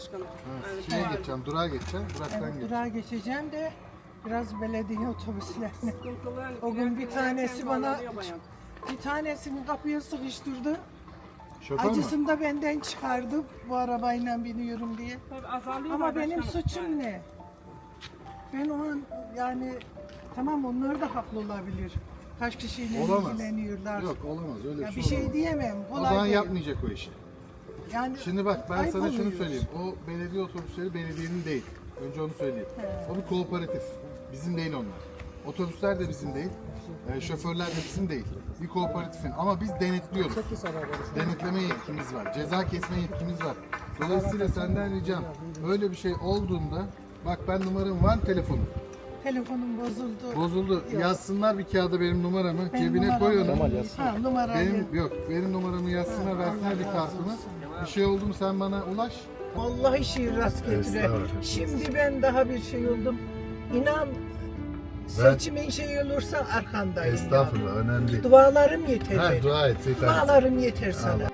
başkanım. Şeye puan. geçeceğim, durağa geçeceğim. Duraktan Evet, durağa geçeceğim de biraz belediye otobüslerine. O gün bir tanesi bana-. Bir tanesini kapıya sıkıştırdı. Şoför? Acısını da benden çıkardı bu arabayla biniyorum diye. Tabii azarlıyor Ama benim suçum Yani. ne? Ben o an yani tamam onlar da haklı olabilir. Kaç kişiyle Olamaz. ilgileniyorlar. Yok olamaz öyle ya bir bir şey şey olamaz. diyemem. O Kolay zaman değil. yapmayacak o işi. Yani Şimdi bak ben sana şunu söyleyeyim. O belediye otobüsleri belediyenin değil. Önce onu söyleyeyim. He. O bir kooperatif. Bizim değil onlar. Otobüsler de bizim değil. e, şoförler de bizim değil. Bir kooperatifin ama biz denetliyoruz. Denetleme yetkimiz var. Ceza kesme yetkimiz var. Dolayısıyla senden ricam öyle bir şey olduğunda bak ben numaram var telefonum. Telefonum bozuldu. Bozuldu. Yok. Yazsınlar bir kağıda benim numaramı. Benim cebine numaramı- koy onu. Ha, numarayı. Benim yok. Benim numaramı yazsınlar, versinler bir kartımı. Bir şey oldu mu sen bana ulaş. Allah işi rast getire. Estağfurullah. Şimdi ben daha bir şey oldum. İnan seçimin şey olursa arkandayım. önemli değil. Dualarım yeter. Ha dua et. Dualarım yeter sana.